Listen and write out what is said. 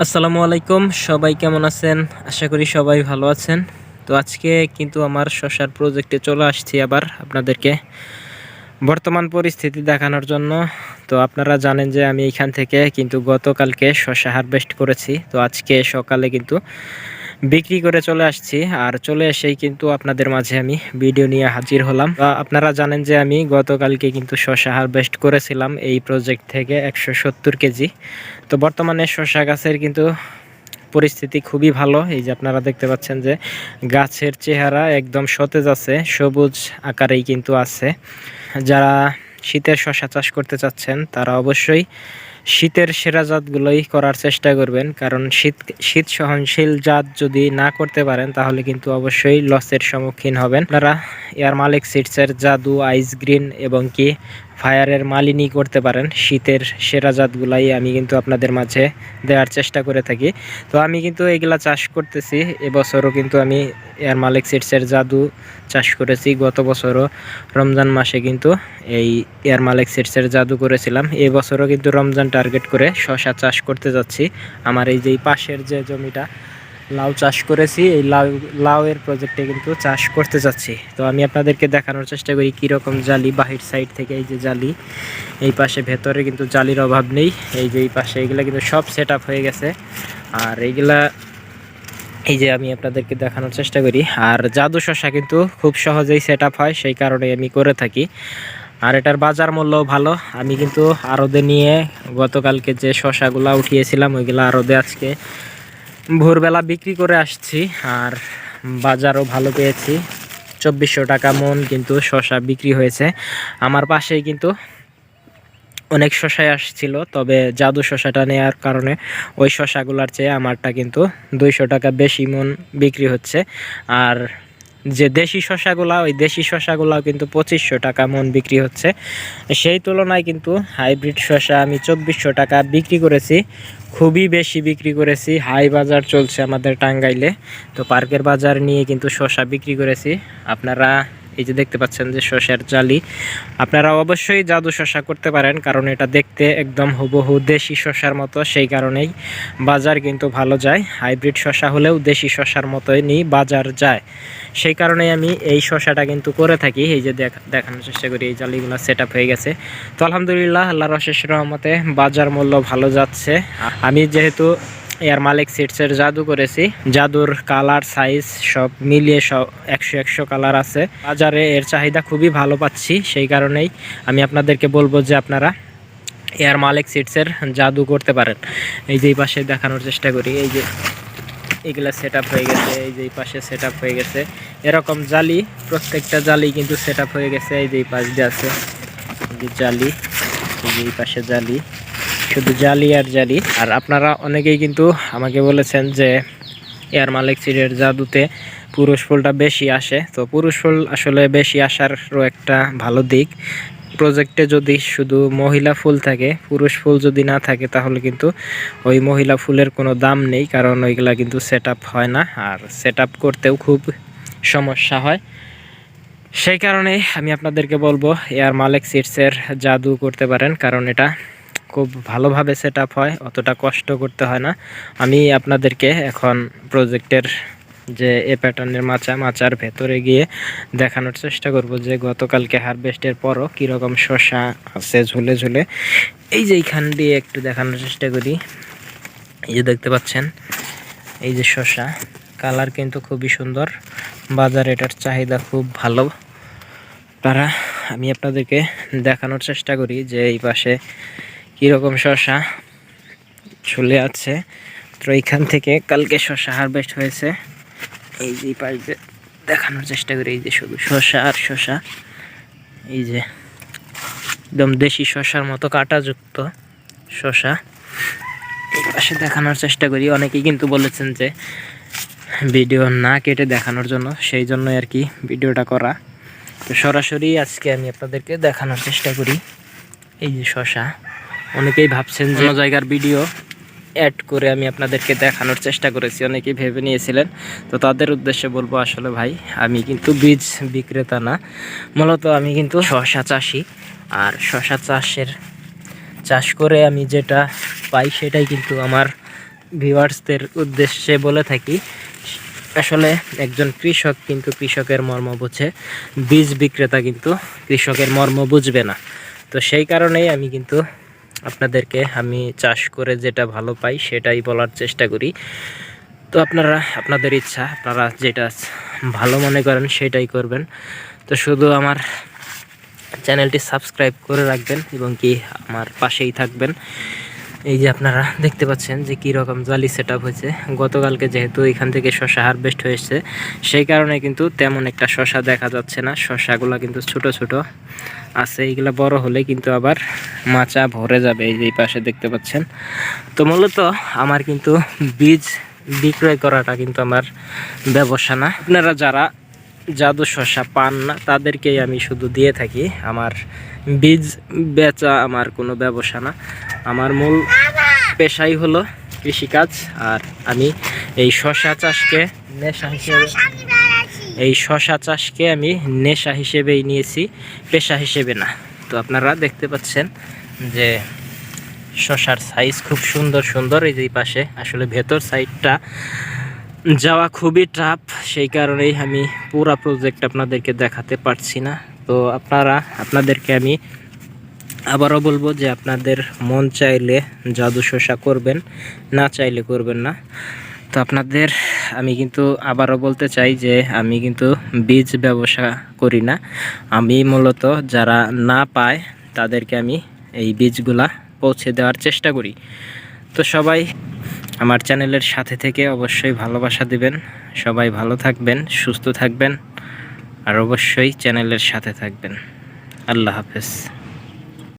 আসসালামু আলাইকুম, সবাই কেমন আছেন? আশা করি সবাই ভালো আছেন। তো আজকে কিন্তু আমার শশার প্রজেক্টে চলে আসছি আবার আপনাদেরকে। বর্তমান পরিস্থিতি দেখানোর জন্য। তো আপনারা জানেন যে আমি এখান থেকে কিন্তু গতকালকে শশা হারভেস্ট করেছি। তো আজকে সকালে কিন্তু বিক্রি করে চলে আসছি। আর চলে এসেই কিন্তু আপনাদের মাঝে আমি ভিডিও নিয়ে হাজির হলাম। আপনারা জানেন যে আমি গতকালকে কিন্তু শশা হারভেস্ট করেছিলাম এই প্রজেক্ট থেকে একশো সত্তর কেজি। তো বর্তমানে শশা গাছের কিন্তু পরিস্থিতি খুবই ভালো। এই যে আপনারা দেখতে পাচ্ছেন যে গাছের চেহারা একদম সতেজ আছে, সবুজ আকারেই কিন্তু আছে। যারা শীতের শশা চাষ করতে চাচ্ছেন, তারা অবশ্যই শীতের সেরা জাতগুলোই করার চেষ্টা করবেন। কারণ শীত শীত সহনশীল জাত যদি না করতে পারেন, তাহলে কিন্তু অবশ্যই লসের সম্মুখীন হবেন। আপনারা এয়ার মালিক সিডসের জাদু, আইস গ্রিন এবং কি ফায়ারের মালিনী করতে পারেন। শীতের সেরা জাতগুলাই আমি কিন্তু আপনাদের মাঝে দেওয়ার চেষ্টা করে থাকি। তো আমি কিন্তু এগুলা চাষ করতেছি। এবছরও কিন্তু আমি এয়ার মালিক সিডসের জাদু চাষ করেছি। গত বছরও রমজান মাসে কিন্তু এই এয়ার মালিক সিডসের জাদু করেছিলাম। এবছরও কিন্তু রমজান টার্গেট করে শশা চাষ করতে যাচ্ছি। আমার এই যে পাশের যে জমিটা লাউ চাষ করেছি, এই লাউ, লাউয়ের প্রজেক্টে কিন্তু চাষ করতে যাচ্ছি। তো আমি আপনাদেরকে দেখানোর চেষ্টা করি কীরকম জালি বাহির সাইড থেকে এই যে জালি, এই পাশে ভেতরে কিন্তু জালির অভাব নেই। এই যে এই পাশে এগুলা কিন্তু সব সেট হয়ে গেছে। আর এইগুলা, এই যে আমি আপনাদেরকে দেখানোর চেষ্টা করি। আর জাদু শশা কিন্তু খুব সহজেই সেট হয়, সেই কারণে আমি করে থাকি। আর এটার বাজার মূল্য ভালো। আমি কিন্তু আরদে নিয়ে গতকালকে যে শশাগুলা উঠিয়েছিলাম, ওইগুলা আরদে আজকে ভোরবেলা বিক্রি করে আসছি আর বাজারও ভালো পেয়েছি। চব্বিশশো টাকা মন কিন্তু শশা বিক্রি হয়েছে। আমার পাশেই কিন্তু অনেক শশাই আসছিল, তবে জাদু শশাটা নেওয়ার কারণে ওই শশাগুলোর চেয়ে আমারটা কিন্তু দুইশো টাকা বেশি মন বিক্রি হচ্ছে। আর যে দেশি শশাগুলা ওই দেশি শশাগুলাও কিন্তু পঁচিশশো টাকা মন বিক্রি হচ্ছে। সেই তুলনায় কিন্তু হাইব্রিড শশা আমি চব্বিশশো টাকা বিক্রি করেছি, খুবই বেশি বিক্রি করেছি। হাই বাজার চলছে আমাদের টাঙ্গাইলে। তো পার্কের বাজার নিয়ে কিন্তু শশা বিক্রি করেছি। আপনারা এই যে দেখতে পাচ্ছেন যে শশার জালি। আপনারা অবশ্যই জাদু শশা করতে পারেন, কারণ এটা দেখতে একদম হুবহু দেশি শশার মতো, সেই কারণেই বাজার কিন্তু ভালো যায়। হাইব্রিড শশা হলেও দেশি শশার মতোই বাজার যায়। সেই কারণেই আমি এই শশাটা কিন্তু করে থাকি। এই যে দেখানোর চেষ্টা করি, এই জালিগুলো সেট হয়ে গেছে। তো আলহামদুলিল্লাহ আল্লাহ রশেষ রহমতে বাজার মূল্য ভালো যাচ্ছে। আমি যেহেতু এয়ার মালিক সিটসের জাদু করেছি। জাদুর কালার, সাইজ সব মিলিয়ে সব একশো একশো কালার আছে। বাজারে এর চাহিদা খুবই ভালো পাচ্ছি, সেই কারণেই আমি আপনাদেরকে বলব যে আপনারা এয়ার মালিক সিটসের জাদু করতে পারেন। এই যে এই পাশে দেখানোর চেষ্টা করি, এই যে এগুলা সেট হয়ে গেছে, এই যে এই পাশে সেট হয়ে গেছে। এরকম জালি, প্রত্যেকটা জালি কিন্তু সেট হয়ে গেছে, এই যে এই পাশ দিয়ে আছে। জালি, এই যে এই পাশে জালি। শুধু জালি আর জালি। আর আপনারা অনেকেই কিন্তু আমাকে বলেছেন যে এয়ার মালিক সিডের জাদুতে পুরুষ ফুলটা বেশি আসে। তো পুরুষ ফুল আসলে বেশি আসারও একটা ভালো দিক। প্রজেক্টে যদি শুধু মহিলা ফুল থাকে, পুরুষ ফুল যদি না থাকে, তাহলে কিন্তু ওই মহিলা ফুলের কোনো দাম নেই, কারণ ওইগুলা কিন্তু সেট হয় না। আর সেট করতেও খুব সমস্যা হয়। সেই কারণে আমি আপনাদেরকে বলব, এয়ার মালিক সিটসের জাদু করতে পারেন, কারণ এটা খুব ভালোভাবে সেট আপ হয়, অতটা কষ্ট করতে হয় না। আমি আপনাদেরকে এখন প্রজেক্টের যে এ প্যাটার্নের মাচা, মাচার ভেতরে গিয়ে দেখানোর চেষ্টা করব যে গতকালকে হারভেস্টের পরও কীরকম শশা আছে ঝুলে ঝুলে। এই যে এইখান দিয়ে একটু দেখানোর চেষ্টা করি। এই যে দেখতে পাচ্ছেন, এই যে শশা কালার কিন্তু খুবই সুন্দর। বাজার এটার চাহিদা খুব ভালো। তারা, আমি আপনাদেরকে দেখানোর চেষ্টা করি যে এই পাশে কীরকম শশা? চলে আছে। তো এইখান থেকে কালকে শশা হারভেস্ট হয়েছে। এই যে পাশ দেখানোর চেষ্টা করি, এই যে শুধু শশা আর শশা। এই যে একদম দেশি শশার মতো কাঁটাযুক্ত শশা। এই পাশে দেখানোর চেষ্টা করি। অনেকেই কিন্তু বলেছেন যে ভিডিও না কেটে দেখানোর জন্য, সেই জন্য আর কি ভিডিওটা করা। তো সরাসরি আজকে আমি আপনাদেরকে দেখানোর চেষ্টা করি। এই যে শশা। অনেকেই ভাবছেন যে জায়গার ভিডিও অ্যাড করে আমি আপনাদেরকে দেখানোর চেষ্টা করেছি। অনেকেই ভেবে নিয়েছিলেন। তো তাদের উদ্দেশ্যে বলব আসলে ভাই আমি কিন্তু বীজ বিক্রেতা না। মূলত আমি কিন্তু শশা চাষি। আর শশা চাষের চাষ করে আমি যেটা পাই সেটাই কিন্তু আমার ভিউয়ার্সদের উদ্দেশ্যে বলে থাকি। আসলে একজন কৃষক কিন্তু কৃষকের মর্ম বোঝে। বীজ বিক্রেতা কিন্তু কৃষকের মর্ম বুঝবে না। তো সেই কারণেই আমি কিন্তু আপনাদেরকে আমি চাষ করে যেটা ভালো পাই সেটাই বলার চেষ্টা করি। তো আপনারা, আপনাদের ইচ্ছা, আপনারা যেটা ভালো মনে করেন সেটাই করবেন। তো শুধু আমার চ্যানেলটি সাবস্ক্রাইব করে রাখবেন এবং কি আমার পাশেই থাকবেন। এই যে আপনারা দেখতে পাচ্ছেন যে কী রকম জালি সেট আপ হয়েছে। গতকালকে যেহেতু এখান থেকে শশা হারভেস্ট হয়েছে সেই কারণে কিন্তু তেমন একটা শশা দেখা যাচ্ছে না। শশাগুলো কিন্তু ছোট ছোট আছে এইগুলো বড় হলে কিন্তু আবার মাচা ভরে যাবে এই যে এই পাশে দেখতে পাচ্ছেন। তো মূলত আমার কিন্তু বীজ বিক্রয় করাটা কিন্তু আমার ব্যবসা না। আপনারা যারা জাদু শশা পান না তাদেরকেই আমি শুধু দিয়ে থাকি। আমার বীজ বেচা আমার কোনো ব্যবসা না। আমার মূল পেশাই হলো কৃষিকাজ, আর আমি এই শশা চাষকে নেশা হিসেবে এই শশা চাষকে আমি নেশা হিসেবেই নিয়েছি, পেশা হিসেবে না। তো আপনারা দেখতে পাচ্ছেন যে শশার সাইজ খুব সুন্দর সুন্দর, এই যে পাশে আসলে ভেতর সাইডটা যাওয়া খুবই টাফ সেই কারণেই আমি পুরা প্রজেক্ট আপনাদেরকে দেখাতে পারছি না। তো আপনারা, আপনাদেরকে আমি আবারও বলব যে আপনাদের মন চাইলে জাদু শসা করবেন, না চাইলে করবেন না। তো আপনাদের, আমি কিন্তু আবারও বলতে চাই যে আমি কিন্তু বীজ ব্যবসা করি না। আমি মূলত যারা না পায়, তাদেরকে আমি এই বীজগুলা পৌঁছে দেওয়ার চেষ্টা করি। তো সবাই আমার চ্যানেলের সাথে থেকে অবশ্যই ভালোবাসা দিবেন। সবাই ভালো থাকবেন, সুস্থ থাকবেন, আর অবশ্যই চ্যানেলের সাথে থাকবেন। আল্লাহ হাফেজ।